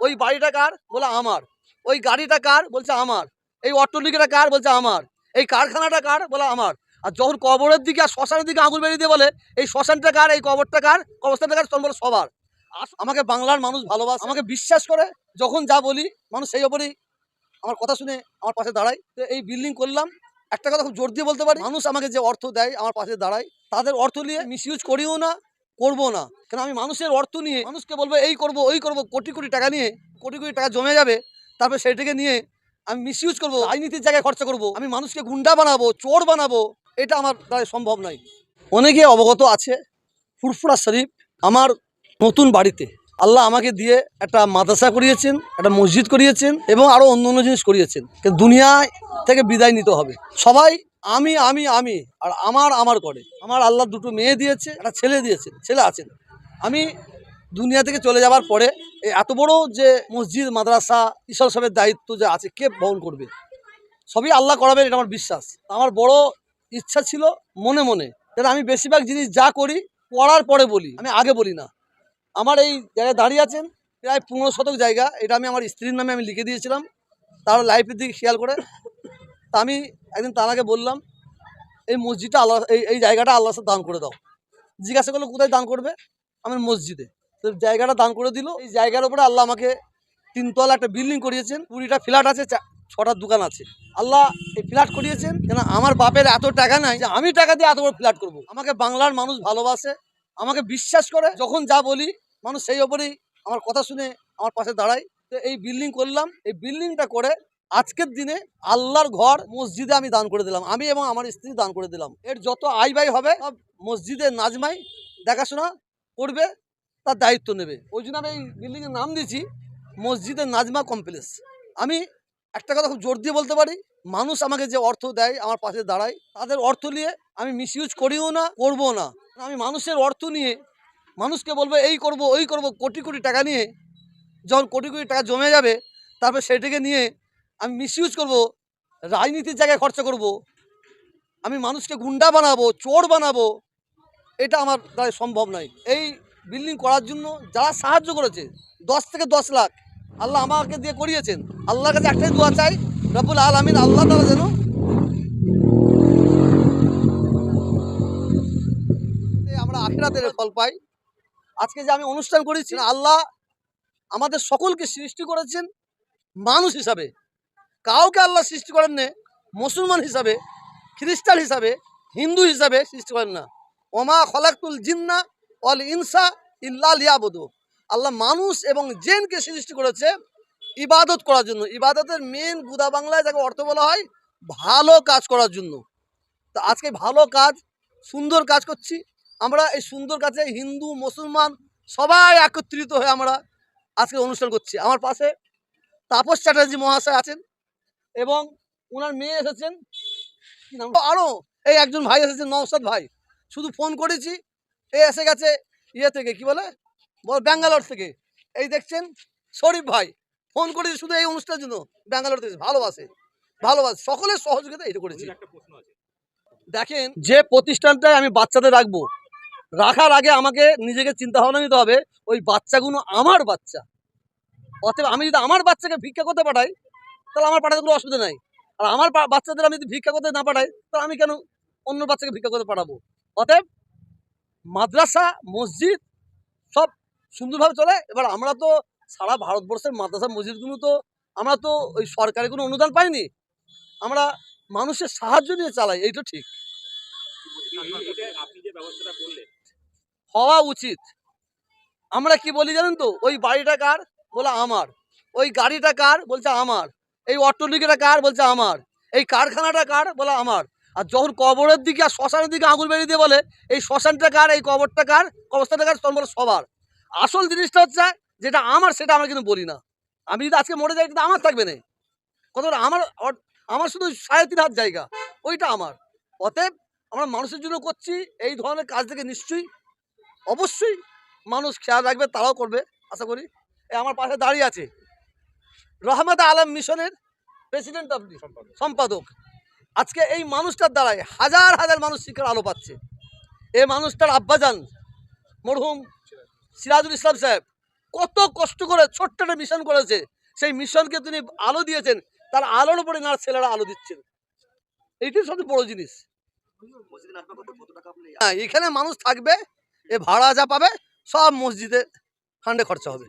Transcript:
ওই বাড়িটা কার? বলে আমার। ওই গাড়িটা কার? বলছে আমার। এই অট্টলিকাটা কার? বলছে আমার। এই কারখানাটা কার? বলে আমার। আর যখন কবরের দিকে আর শ্মশানের দিকে আঙুল বেরিয়ে দিয়ে বলে, এই শ্মশানটা কার? এই কবরটা কার? কবরস্থানটা কার? তখন বলে, সবার। আমাকে বাংলার মানুষ ভালোবাসে। আমাকে বিশ্বাস করে, যখন যা বলি, মানুষ সেই ওপরেই আমার কথা শুনে আমার পাশে দাঁড়ায়। তো এই বিল্ডিং করলাম। একটা কথা খুব জোর দিয়ে বলতে পারি, মানুষ আমাকে যে অর্থ দেয়, আমার পাশে দাঁড়ায়। তাদের অর্থ নিয়ে মিসইউজ করিও না। করব না। কেন আমি মানুষের অর্থ নিয়ে মানুষকে বলব, এই করব, ওই করব, কোটি কোটি টাকা নিয়ে, কোটি কোটি টাকা জমে যাবে, তারপর সেটাকে নিয়ে আমি মিসইউজ করব, রাজনীতির জায়গায় খরচা করব, আমি মানুষকে গুন্ডা বানাবো, চোর বানাবো, এটা আমার দ্বারা সম্ভব নয়। অনেকে অবগত আছে, ফুরফুরা শরীফ আমার নতুন বাড়িতে। আল্লাহ আমাকে দিয়ে একটা মাদ্রাসা করিয়েছেন, একটা মসজিদ করিয়েছেন এবং আরও অন্য অন্য জিনিস করিয়েছেন। দুনিয়ায় থেকে বিদায় নিতে হবে। সবাই আমি আমি আমি, আর আমার আমার করে। আমার আল্লাহ দুটো মেয়ে দিয়েছে, একটা ছেলে দিয়েছে, ছেলে আছেন আমি দুনিয়া থেকে চলে যাওয়ার পরে এই এত বড় যে মসজিদ, মাদ্রাসা, ঈশ্বর সবের দায়িত্ব যে আছে, কে বহন করবে? সবই আল্লাহ করাবেন, এটা আমার বিশ্বাস। আমার বড় ইচ্ছা ছিল মনে মনে যেন আমি বেশিরভাগ জিনিস যা করি, পড়ার পরে বলি, আমি আগে বলি না। আমার এই জায়গায় দাঁড়িয়ে আছেন, প্রায় পনেরো শতক জায়গা, এটা আমি আমার স্ত্রীর নামে আমি লিখে দিয়েছিলাম। তার লাইফের দিকে খেয়াল করে। তা আমি একদিন তানাকে বললাম, এই মসজিদটা আল্লাহ, এই এই জায়গাটা আল্লাহ দান করে দাও। জিজ্ঞাসা করল, কোথায় দান করবে? আমার মসজিদে। তো জায়গাটা দান করে দিল। এই জায়গার উপরে আল্লাহ আমাকে তিনতলা একটা বিল্ডিং করিয়েছেন। কুড়িটা ফ্ল্যাট আছে ছটা দোকান আছে। আল্লাহ এই ফ্ল্যাট করিয়েছেন কেন আমার বাপের এত টাকা নাই যে আমি টাকা দিয়ে এত বড় ফ্ল্যাট করব। আমাকে বাংলার মানুষ ভালোবাসে, আমাকে বিশ্বাস করে, যখন যা বলি মানুষ সেই ওপরেই আমার কথা শুনে আমার পাশে দাঁড়ায়। তো এই বিল্ডিং করলাম। এই বিল্ডিংটা করে আজকের দিনে আল্লাহর ঘর মসজিদে আমি দান করে দিলাম। আমি এবং আমার স্ত্রী দান করে দিলাম। এর যত আয় ব্যয় হবে, সব মসজিদের নাজমাই দেখাশোনা করবে, তার দায়িত্ব নেবে। ওই জন্য আমি এই বিল্ডিংয়ের নাম দিয়েছি মসজিদের নাজমা কমপ্লেক্স। আমি একটা কথা খুব জোর দিয়ে বলতে পারি, মানুষ আমাকে যে অর্থ দেয়, আমার পাশে দাঁড়ায়, তাদের অর্থ নিয়ে আমি মিসইউজ করিও না করব না। আমি মানুষের অর্থ নিয়ে মানুষকে বলব, এই করব, ওই করব। কোটি কোটি টাকা নিয়ে যখন কোটি কোটি টাকা জমে যাবে, তারপর সেটাকে নিয়ে আমি মিসইউজ করব, রাজনীতির জায়গায় খরচা করব, আমি মানুষকে গুন্ডা বানাবো, চোর বানাবো, এটা আমার দ্বারা সম্ভব নয়। এই বিল্ডিং করার জন্য যারা সাহায্য করেছে, দশ থেকে দশ লাখ, আল্লাহ আমাকে দিয়ে করিয়েছেন। আল্লাহর কাছে একটাই দোয়া চাই, রব্বুল আলমিন আল্লাহ তালা যেন আমরা আখিরাতের ফল পাই। আজকে যে আমি অনুষ্ঠান করেছি, আল্লাহ আমাদের সকলকে সৃষ্টি করেছেন মানুষ হিসাবে। কাউকে আল্লাহ সৃষ্টি করেন না, মুসলমান হিসাবে, খ্রিস্টান হিসাবে, হিন্দু হিসাবে সৃষ্টি করেন না। ওমা খলাকুল জিন্না অল ইনসা ইল্লা লিয়াবুদু। আল্লাহ মানুষ এবং জেনকে সৃষ্টি করেছে ইবাদত করার জন্য। ইবাদতের মেন গুদা বাংলায় যাকে অর্থ বলা হয়, ভালো কাজ করার জন্য। তো আজকে ভালো কাজ, সুন্দর কাজ করছি। আমরা এই সুন্দর কাজে হিন্দু, মুসলমান সবাই একত্রিত হয়ে আমরা আজকে অনুষ্ঠান করছি। আমার পাশে তাপস চ্যাটার্জি মহাশয় আছেন। এবং ওনার মেয়ে এসেছেন। আরও এই একজন ভাই এসেছেন নওসাদ ভাই। শুধু ফোন করেছি এ এসে গেছে ইয়ে থেকে কি বলে? বল ব্যাঙ্গালোর থেকে। এই দেখছেন শরীফ ভাই। ফোন করেছি শুধু এই অনুষ্ঠানের জন্য। ব্যাঙ্গালোর থেকে ভালোবাসে। ভালোবাসে। সকলের সহযোগিতা এটা করেছি। দেখেন যে প্রতিষ্ঠানটায় আমি বাচ্চাদের রাখব রাখার আগে আমাকে নিজেকে চিন্তা ভাবনা নিতে হবে ওই বাচ্চাগুলো আমার বাচ্চা। অতএব আমি যদি আমার বাচ্চাকে ভিক্ষা করতে পাঠাই তাহলে আমার পাঠাতে কোনো অসুবিধা নাই। আর আমার বাচ্চাদের আমি যদি ভিক্ষা করতে না পাঠাই, তাহলে আমি কেন অন্য বাচ্চাকে ভিক্ষা করতে পাঠাবো? অতএব মাদ্রাসা, মসজিদ সব সুন্দরভাবে চলে। এবার আমরা তো সারা ভারতবর্ষের মাদ্রাসা, মসজিদগুলো তো আমরা তো ওই সরকারি কোনো অনুদান পাইনি। আমরা মানুষের সাহায্য নিয়ে চালাই এইটা ঠিক। হওয়া উচিত। আমরা কি বলি জানেন তো? ওই বাড়িটা কার? বলে আমার। ওই গাড়িটা কার? বলছে আমার। এই অট্টলিকাটা কার বলছে আমার? এই কারখানাটা কার? বলে আমার। আর যখন কবরের দিকে আর শ্মশানের দিকে আঙুল বেরিয়ে দিয়ে বলে, এই শ্মশানটা কার? এই কবরটা কার? কবরস্থানটা কার? তখন বলে সবার। আসল জিনিসটা হচ্ছে, যেটা আমার, সেটা আমরা কিন্তু বলি না। আমি যদি আজকে মরে যাই, কিন্তু আমার থাকবে না। কত আমার আমার শুধু সাড়ে তিন হাত জায়গা। ওইটা আমার। অতএব আমরা মানুষের জন্য করছি এই ধরনের কাজ থেকে নিশ্চয়ই। অবশ্যই মানুষ খেয়াল রাখবে, তারাও করবে, আশা করি। আমার পাশে দাঁড়িয়ে আছে। রহমত আলম মিশনের প্রেসিডেন্ট অফ সম্পাদক। আজকে এই মানুষটার দ্বারাই হাজার হাজার মানুষ শিক্ষার আলো পাচ্ছে। এই মানুষটার আব্বাজান মরহুম সিরাজুল ইসলাম সাহেব কত কষ্ট করে ছোট্ট একটা মিশন করেছে। সেই মিশনকে তিনি আলো দিয়েছেন তার আলোর উপরে নার ছেলেরা আলো দিচ্ছেন এইটাই সবচেয়ে বড় জিনিস। হ্যাঁ এখানে মানুষ থাকবে এ ভাড়া যা পাবে সব মসজিদে ফান্ডে খরচা হবে।